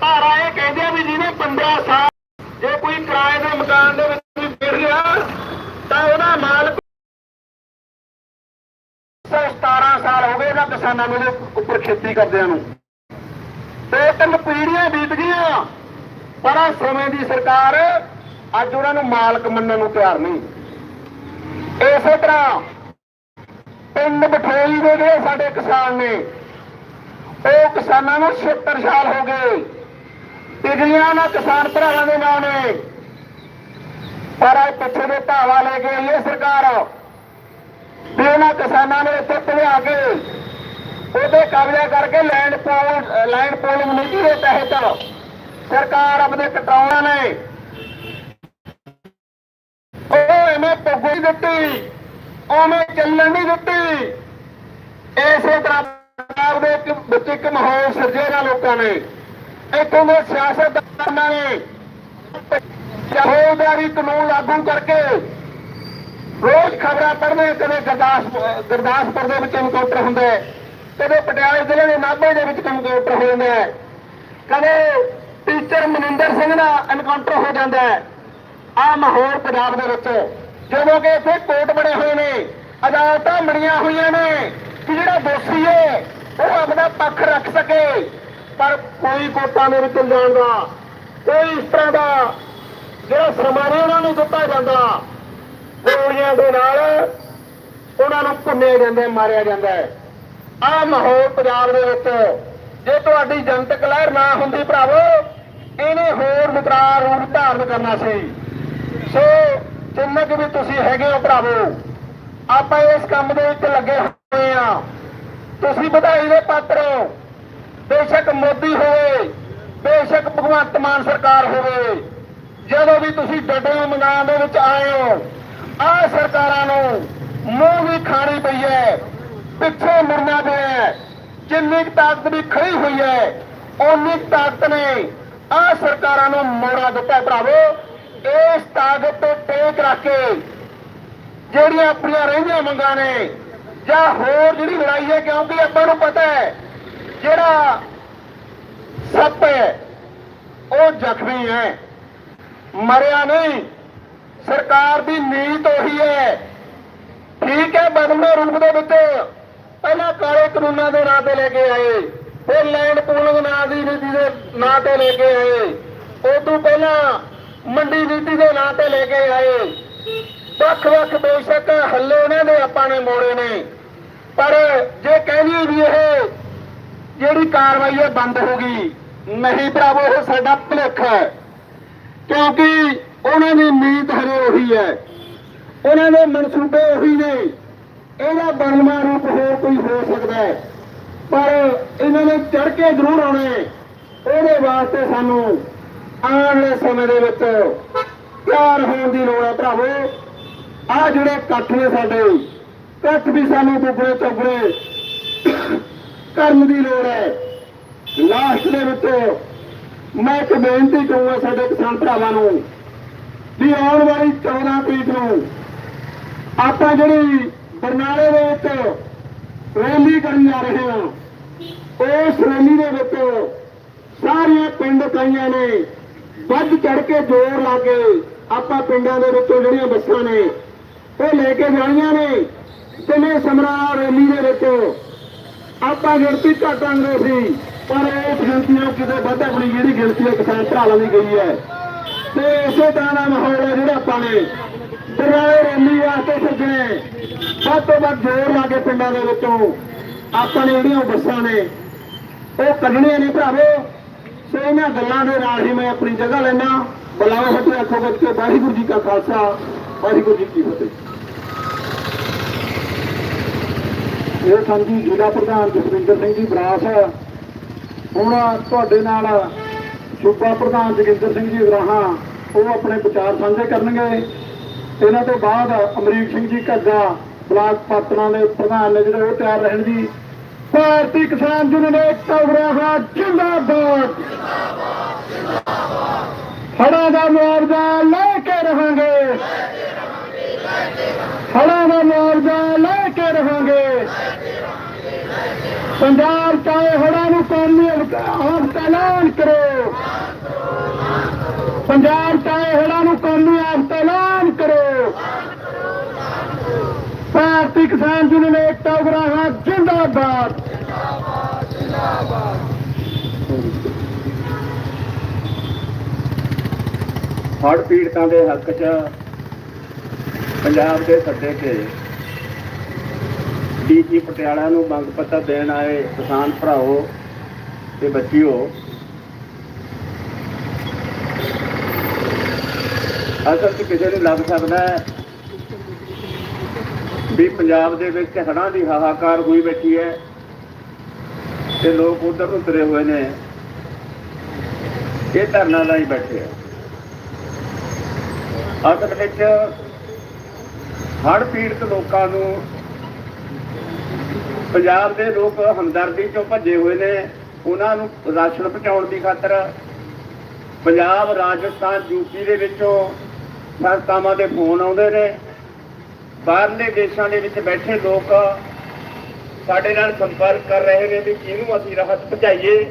ਧਾਰਾ ਇਹ ਕਹਿੰਦੇ ਆ ਵੀ ਜਿਹਨੇ 15 ਸਾਲ ਜੇ ਕੋਈ ਕਿਰਾਏ ਦੇ ਮਕਾਨ ਦੇ ਵਿੱਚ ਵੀ ਫਿਰ ਗਿਆ ਤਾਂ ਉਹਦਾ ਮਾਲਕ 17 ਸਾਲ ਹੋ ਗਏ ਇਹਨਾਂ ਕਿਸਾਨਾਂ ਨੂੰ ਉੱਪਰ ਖੇਤੀ ਕਰਦਿਆਂ ਨੂੰ। ਤੇ ਤਿੰਨ ਪੀੜ੍ਹੀਆਂ ਬੀਤ ਗਈਆਂ, ਪਰ ਆਹ ਸਮੇਂ ਦੀ ਸਰਕਾਰ ਅੱਜ ਉਹਨਾਂ ਨੂੰ ਮਾਲਕ ਮੰਨਣ ਨੂੰ ਤਿਆਰ ਨਹੀਂ। ਇਸੇ ਤਰ੍ਹਾਂ ਪਿੰਡ ਬਠੋਈ ਦੇ ਜਿਹੜੇ ਸਾਡੇ ਕਿਸਾਨ ਨੇ ਉਹ ਕਿਸਾਨਾਂ ਨੂੰ 76 ਸਾਲ ਹੋ ਗਏ। ਪਿਗਲੀਆਂ ਨਾ ਕਿਸਾਨ ਭਰਾਵਾਂ ਦੇ ਨਾਂ ਨੇ। ਪਰ ਇਹ ਪਿੱਛੇ ਦੇ ਧਾਵਾ ਲੈ ਕੇ ਆਈ ਸਰਕਾਰ। ਵੀ ਉਹਨਾਂ ਕਿਸਾਨਾਂ ਨੂੰ ਇੱਥੇ ਭਜਾ ਕੇ ਉਹਦੇ ਕਬਜ਼ਾ ਕਰਕੇ ਲੈਂਡ ਪੋਲ ਲੈਂਡ ਪੋਲਿੰਗ ਨੀਤੀ ਦੇ ਤਹਿਤ ਸਰਕਾਰ ਆਪਣੇ ਕਟਾਉਣਾ ਨੇ। ਉਹ ਐਵੇਂ ਪੁੱਗੀ ਦਿੱਤੀ, ਉਵੇਂ ਚੱਲਣ ਨਹੀਂ ਦਿੱਤੀ। ਇਸੇ ਤਰ੍ਹਾਂ ਇੱਕ ਵਿੱਚ ਇੱਕ ਮਾਹੌਲ ਸਿਰਜੇਗਾ ਲੋਕਾਂ ਨੇ। ਇੱਥੋਂ ਦੇ ਸਿਆਸਤਦਾਨਾਂ ਨੇ। ਜਹੋਦਾਰੀ ਕਾਨੂੰਨ ਲਾਗੂ ਕਰਕੇ ਰੋਜ਼ ਖਬਰਾਂ ਪੜ੍ਹਦੇ ਕਦੇ ਗੁਰਦਾਸ ਗੁਰਦਾਸਪੁਰ ਦੇ ਵਿੱਚ ਇਨਕਾਊਂਟਰ ਹੁੰਦਾ, ਕਦੇ ਪਟਿਆਲੇ ਜ਼ਿਲ੍ਹੇ ਦੇ ਨਾਭੇ ਦੇ ਵਿੱਚ ਇਨਕਾਊਂਟਰ ਹੋ ਜਾਂਦਾ। ਹੈ ਕਦੇ ਟੀਚਰ ਮਨਿੰਦਰ ਸਿੰਘ ਦਾ ਇਨਕਾਊਂਟਰ ਹੋ ਜਾਂਦਾ ਹੈ। ਆ ਮਾਹੌਲ ਪੰਜਾਬ ਦੇ ਵਿੱਚ, ਜਦੋਂ ਕਿ ਇੱਥੇ ਕੋਰਟ ਬਣੇ ਹੋਏ ਨੇ, ਅਦਾਲਤਾਂ ਬਣੀਆਂ ਹੋਈਆਂ ਨੇ, ਕਿ ਜਿਹੜਾ ਦੋਸ਼ੀ ਹੈ ਉਹ ਆਪਣਾ ਪੱਖ ਰੱਖ ਸਕੇ। ਪਰ ਕੋਈ ਕੋਰਟਾਂ ਦੇ ਵਿੱਚ ਜਾਣ ਦਾ ਕੋਈ ਇਸ ਤਰ੍ਹਾਂ ਦਾ ਜਿਹੜਾ ਸਮਾਂ ਉਹਨਾਂ ਨੂੰ ਦਿੱਤਾ ਜਾਂਦਾ, ਗੋਲੀਆਂ ਦੇ ਨਾਲ ਉਹਨਾਂ ਨੂੰ ਭੁੰਨਿਆ ਜਾਂਦਾ, ਮਾਰਿਆ ਜਾਂਦਾ ਹੈ। ਮਾਹੌਲ ਪੰਜਾਬ ਦੇ ਵਿੱਚ, ਜੇ ਤੁਹਾਡੀ ਜਨਤਕ ਲਹਿਰ ਨਾ ਹੁੰਦੀ ਭਰਾਵੋ, ਇਹਨੇ ਹੋਰ ਵਿਕਰਾਲ ਰੂਪ ਧਾਰਨ ਕਰਨਾ ਸੀ। ਸੋ, ਜਿੰਨਾ ਕੁ ਵੀ ਤੁਸੀਂ ਹੈਗੇ ਹੋ ਭਰਾਵੋ, ਆਪਾਂ ਇਸ ਕੰਮ ਦੇ ਵਿੱਚ ਲੱਗੇ ਹੋਏ ਆ ਤੁਸੀਂ ਵਧਾਈ ਦੇ ਪਾਤਰ ਹੋ। ਬੇਸ਼ੱਕ ਮੋਦੀ ਹੋਵੇ, ਬੇਸ਼ੱਕ ਭਗਵੰਤ ਮਾਨ ਸਰਕਾਰ ਹੋਵੇ, ਜਦੋਂ ਵੀ ਤੁਸੀਂ ਡੱਡੇ ਮੈਦਾਨ ਦੇ ਵਿੱਚ ਆਏ ਹੋ, ਆਹ ਸਰਕਾਰਾਂ ਨੂੰ ਮੂੰਹ ਵੀ ਖਾਣੀ ਪਈ ਹੈ, ਪਿੱਛੇ ਮੁੜਨਾ ਪਿਆ ਜਿੰਨੀ ਕੁ ਤਾਕਤ ਵੀ ਖੜੀ ਹੋਈ ਹੈ, ਓਨੀ ਤਾਕਤ ਨੇ ਆਹ ਸਰਕਾਰਾਂ ਨੂੰ ਮੋੜਾ ਦਿੱਤਾ ਭਰਾਵੋ। ਇਸ ਤਾਕਤ ਤੇ ਟੇਕ ਰੱਖ ਕੇ ਜਿਹੜੀਆਂ ਆਪਣੀਆਂ ਰਹਿੰਦੀਆਂ ਮੰਗਾਂ ਨੇ ਜਾਂ ਹੋਰ ਜਿਹੜੀ ਲੜਾਈ ਹੈ, ਕਿਉਂਕਿ ਆਪਾਂ ਨੂੰ ਪਤਾ ਹੈ, ਜਿਹੜਾ ਸੱਪ ਹੈ, ਉਹ ਜ਼ਖਮੀ ਹੈ। ਮਰਿਆ ਨਹੀਂ, ਸਰਕਾਰ ਦੀ ਨੀਤ ਉਹੀ ਹੈ। ਠੀਕ ਹੈ ਬਦਲਵੇਂ ਰੂਪ ਦੇ ਵਿੱਚ। ਪਹਿਲਾਂ ਕਾਲੇ ਕਾਨੂੰਨਾਂ ਦੇ ਨਾਂ ਤੇ ਲੈ ਕੇ ਆਏ। ਫਿਰ ਲੈਂਡ ਪੂਲਿੰਗ ਨਾਂ ਦੀ ਨੀਤੀ ਦੇ ਨਾਂ ਤੇ ਲੈ ਕੇ ਆਏ। ਉਸ ਤੋਂ ਪਹਿਲਾਂ ਮੰਡੀ ਨੀਤੀ ਦੇ ਨਾਂ ਤੇ ਲੈ ਕੇ ਆਏ। ਵੱਖ-ਵੱਖ ਬੇਸ਼ੱਕ ਹੱਲੇ ਉਹਨਾਂ ਦੇ ਆਪਾਂ ਨੇ ਮੋੜੇ ਨੇ। ਪਰ ਜੇ ਕਹਿੰਦੀ ਵੀ ਇਹ ਜਿਹੜੀ ਕਾਰਵਾਈ ਹੈ ਬੰਦ ਹੋ ਗਈ, ਨਹੀਂ ਭਰਾਵੋ, ਇਹ ਸਾਡਾ ਭੁਲੇਖਾ ਹੈ। ਕਿਉਂਕਿ ਉਹਨਾਂ ਦੀ ਨੀਤ ਹਰੇ ਉਹੀ ਹੈ। ਉਹਨਾਂ ਦੇ ਮਨਸੂਬੇ ਉਹੀ ਨੇ। ਇਹਦਾ ਬਣਵਾ ਰੂਪ ਹੋਰ ਕੋਈ ਹੋ ਸਕਦਾ ਹੈ। ਪਰ ਇਹਨਾਂ ਨੇ ਚੜ ਕੇ ਜ਼ਰੂਰ ਆਉਣੇ ਉਹਦੇ ਵਾਸਤੇ ਸਾਨੂੰ ਆਉਣ ਵਾਲੇ ਸਮੇਂ ਦੇ ਵਿੱਚ ਤਿਆਰ ਹੋਣ ਦੀ ਲੋੜ ਹੈ। ਭਰਾਵੋ ਆ ਜਿਹੜੇ ਇਕੱਠ ਨੇ ਸਾਡੇ, ਇਕੱਠ ਵੀ ਸਾਨੂੰ ਦੁੱਗਣੇ ਚੌਗਣੇ ਕਰਨ ਦੀ ਲੋੜ ਹੈ। ਲਾਸਟ ਦੇ ਵਿੱਚ ਮੈਂ ਇੱਕ ਬੇਨਤੀ ਕਰੂੰਗਾ ਸਾਡੇ ਕਿਸਾਨ ਭਰਾਵਾਂ ਨੂੰ ਵੀ ਆਉਣ ਵਾਲੀ 14 ਤਰੀਕ ਨੂੰ ਆਪਾਂ ਜਿਹੜੀ ਬਰਨਾਲੇ ਦੇ ਵਿੱਚ ਰੈਲੀ ਕਰਨ ਜਾ ਰਹੇ ਹਾਂ, ਉਸ ਰੈਲੀ ਦੇ ਵਿੱਚ ਸਾਰੀਆਂ ਪਿੰਡ ਕਾਈਆਂ ਨੇ ਵੱਧ ਚੜ ਕੇ ਜ਼ੋਰ ਲਾ ਕੇ ਆਪਾਂ ਪਿੰਡਾਂ ਦੇ ਵਿੱਚੋਂ ਜਿਹੜੀਆਂ ਬੱਸਾਂ ਨੇ ਉਹ ਲੈ ਕੇ ਜਾਣੀਆਂ ਨੇ ਤਿੰਨੇ ਸਮਰਾ ਰੈਲੀ ਦੇ ਵਿੱਚ। ਆਪਾਂ ਗਿਣਤੀ ਘਟਾਂਗੇ ਸੀ, ਪਰ ਇਸ ਗਿਣਤੀ ਨੂੰ ਕਿਤੇ ਵੱਧ ਆਪਣੀ ਜਿਹੜੀ ਗਿਣਤੀ ਹੈ, ਕਿਸਾਨ ਭਰਾਵਾਂ ਦੀ ਗਈ ਹੈ। ਤੇ ਇਸੇ ਤਰ੍ਹਾਂ ਦਾ ਮਾਹੌਲ ਹੈ ਜਿਹੜਾ ਆਪਾਂ ਨੇ। ਦਰਿਆਏ ਰੈਲੀ ਵਾਸਤੇ ਸੱਜਣੇ, ਵੱਧ ਤੋਂ ਵੱਧ ਜ਼ੋਰ ਲਾ ਕੇ ਪਿੰਡਾਂ ਦੇ ਵਿੱਚੋਂ ਆਪਾਂ ਨੇ ਜਿਹੜੀਆਂ ਬੱਸਾਂ ਨੇ, ਉਹ ਕੱਢਣੀਆਂ ਨੇ ਭਰਾਵੋ। ਸੋ ਇਹਨਾਂ ਗੱਲਾਂ ਦੇ ਨਾਲ ਹੀ ਮੈਂ ਆਪਣੀ ਜਗ੍ਹਾ ਲੈਣਾ ਬੁਲਾਓ ਹੱਥੇ ਆਖੋ ਬੱਚ ਕੇ ਵਾਹਿਗੁਰੂ ਜੀ ਕਾ ਖਾਲਸਾ। ਵਾਹਿਗੁਰੂ ਜੀ ਕੀ ਫਤਿਹ। ਇਹ ਸੰਜੀ ਜ਼ਿਲ੍ਹਾ ਪ੍ਰਧਾਨ ਜਸਵਿੰਦਰ ਸਿੰਘ ਜੀ ਬਰਾਸ ਹੁਣ ਤੁਹਾਡੇ ਨਾਲ ਸੂਬਾ ਪ੍ਰਧਾਨ ਜਗਿੰਦਰ ਸਿੰਘ ਜੀ ਗਰਾਹਾਂ ਉਹ ਆਪਣੇ ਵਿਚਾਰ ਸਾਂਝੇ ਕਰਨਗੇ। ਇਹਨਾਂ ਤੋਂ ਬਾਅਦ ਅਮਰੀਕ ਸਿੰਘ ਜੀ ਘੱਗਾ, ਬਲਾਕ ਪਾਤਣਾ ਦੇ ਪ੍ਰਧਾਨ ਨੇ ਜਿਹੜੇ ਉਹ ਤਿਆਰ ਰਹਿਣ ਜੀ। ਭਾਰਤੀ ਕਿਸਾਨ ਯੂਨੀਅਨ ਏਕਤਾ ਉਗਰਾਹਾ ਜਿੰਦਾਬਾਦ। ਹੜਾਂ ਦਾ ਮੁਆਵਜ਼ਾ ਲੈ ਕੇ ਰਹਾਂਗੇ ਹੜਾਂ ਦਾ ਮੁਆਵਜ਼ਾ ਲੈ ਕੇ ਰਹਾਂਗੇ। ਪੰਜਾਬ ਚਾਹੇ ਹੜਾਂ ਨੂੰ ਕੌਮੀ ਆਫਤ ਐਲਾਨ ਕਰੋ। ਪੰਜਾਬ ਚਾਹੇ ਹੜਾਂ ਨੂੰ ਕੌਮੀ ਆਫਤ ਐਲਾਨ ਕਰੋ। ਭਾਰਤੀ ਕਿਸਾਨ ਯੂਨੀਅਨ ਏਕਤਾ ਉਗਰਾਹਾਂ ਜਿੰਦਾਬਾਦ। ਹੜ ਪੀੜਤਾਂ ਦੇ ਹੱਕ 'ਚ ਪੰਜਾਬ ਦੇ ਸੱਦੇ ਤੇ ਡੀਜੀ ਪਟਿਆਲਾ ਨੂੰ ਮੰਗ ਪੱਤਰ ਦੇਣ ਆਏ ਕਿਸਾਨ ਭਰਾਓ ਤੇ ਬੱਚਿਓ, ਅਸਲ 'ਚ ਕਿਸੇ ਨੂੰ ਲੱਗ ਸਕਦਾ ਹੈ ਵੀ ਪੰਜਾਬ ਦੇ ਵਿੱਚ ਹੜ੍ਹਾਂ ਦੀ ਹਾਹਾਕਾਰ ਹੋਈ ਬੈਠੀ ਹੈ ਤੇ ਲੋਕ ਉਧਰ ਨੂੰ ਤੁਰੇ ਹੋਏ ਨੇ। ਇਹ ਧਰਨਾ ਲਾਈ ਬੈਠੇ ਆ। ਅਸਲ ਵਿੱਚ ਹੜ੍ਹ ਪੀੜਤ ਲੋਕਾਂ ਨੂੰ ਪੰਜਾਬ ਦੇ ਲੋਕ ਹਮਦਰਦੀ ਚੋਂ ਭੱਜੇ ਹੋਏ ਨੇ। ਉਹਨਾਂ ਨੂੰ ਰਾਸ਼ਨ ਪਹੁੰਚਾਉਣ ਦੀ ਖਾਤਰ ਪੰਜਾਬ, ਰਾਜਸਥਾਨ ਯੂਪੀ ਦੇ ਵਿੱਚੋਂ ਸੰਸਥਾਵਾਂ ਦੇ ਫੋਨ ਆਉਂਦੇ ਨੇ। ਬਾਹਰਲੇ ਦੇਸ਼ਾਂ ਦੇ ਵਿੱਚ ਬੈਠੇ ਲੋਕ ਸਾਡੇ ਨਾਲ ਸੰਪਰਕ ਕਰ ਰਹੇ ਨੇ ਵੀ ਕਿਹਨੂੰ ਅਸੀਂ ਰਾਹਤ ਪਹੁੰਚਾਈਏ।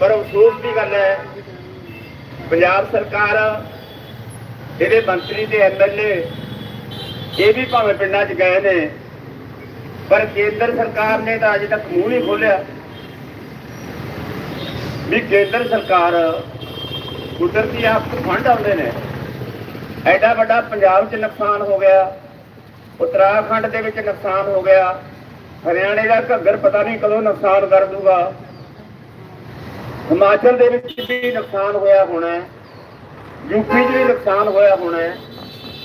ਪਰ ਅਫਸੋਸ ਦੀ ਗੱਲ ਹੈ, ਪੰਜਾਬ ਸਰਕਾਰ ਇਹਦੇ ਮੰਤਰੀ ਤੇ ਐਮਐਲਏ ਇਹ ਵੀ ਭਾਵੇਂ ਪਿੰਡਾਂ 'ਚ ਗਏ ਨੇ, ਪਰ ਕੇਂਦਰ ਸਰਕਾਰ ਨੇ ਤਾਂ ਅਜੇ ਤੱਕ ਮੂੰਹ ਨਹੀਂ ਖੋਲਿਆ ਵੀ ਕੇਂਦਰ ਸਰਕਾਰ ਕੁਦਰਤੀ ਆਫਤ ਫੰਡ ਆਉਂਦੇ ਨੇ। ਐਡਾ ਵੱਡਾ ਪੰਜਾਬ 'ਚ ਨੁਕਸਾਨ ਹੋ ਗਿਆ, ਉਤਰਾਖੰਡ ਦੇ ਵਿੱਚ ਨੁਕਸਾਨ ਹੋ ਗਿਆ, ਹਰਿਆਣੇ ਦਾ ਘੱਗਰ ਪਤਾ ਨਹੀਂ ਕਦੋਂ ਨੁਕਸਾਨ ਕਰ ਦੂਗਾ। ਹਿਮਾਚਲ ਦੇ ਵਿੱਚ ਵੀ ਨੁਕਸਾਨ ਹੋਇਆ ਹੋਣਾ ਯੂਪੀ 'ਚ ਵੀ ਨੁਕਸਾਨ ਹੋਇਆ ਹੋਣਾ।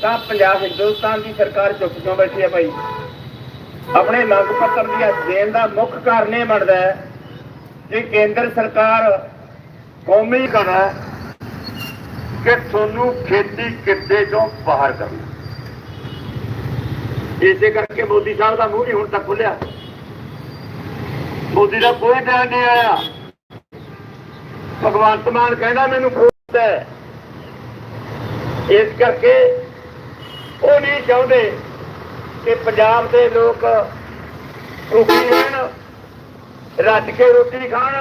ਤਾਂ ਪੰਜਾਬ ਹਿੰਦੁਸਤਾਨ ਦੀ ਸਰਕਾਰ ਚੁੱਪ ਕਿਉਂ ਬੈਠੀ ਹੈ ਭਾਈ? ਆਪਣੇ ਮੰਗ ਪੱਤਰ ਦੀ ਦੇਣ ਦਾ ਮੁੱਖ ਕਾਰਨ ਇਹ ਬਣਦਾ ਹੈ ਕਿ ਕੇਂਦਰ ਸਰਕਾਰ ਕੌਮੀ ਕਰਾ ਕਿ ਤੁਹਾਨੂੰ ਖੇਤੀ ਕਿੱਤੇ ਚੋਂ ਬਾਹਰ ਕਰਨਾ ਇਸੇ ਕਰਕੇ ਮੋਦੀ ਸਾਹਿਬ ਦਾ ਮੂੰਹ ਨਹੀਂ ਹੁਣ ਤੱਕ ਖੁੱਲਿਆ। ਮੋਦੀ ਦਾ ਕੋਈ ਬਿਆਨ ਨਹੀਂ ਆਇਆ। ਭਗਵੰਤ ਮਾਨ ਕਹਿੰਦਾ ਮੈਨੂੰ ਖੋਟ ਹੈ। ਇਸ ਕਰਕੇ ਉਹ ਨਹੀਂ ਚਾਹੁੰਦੇ ਕਿ ਪੰਜਾਬ ਦੇ ਲੋਕ ਭੁੱਖੇ ਰਹਿਣ ਰੱਜ ਕੇ ਰੋਟੀ ਖਾਣ।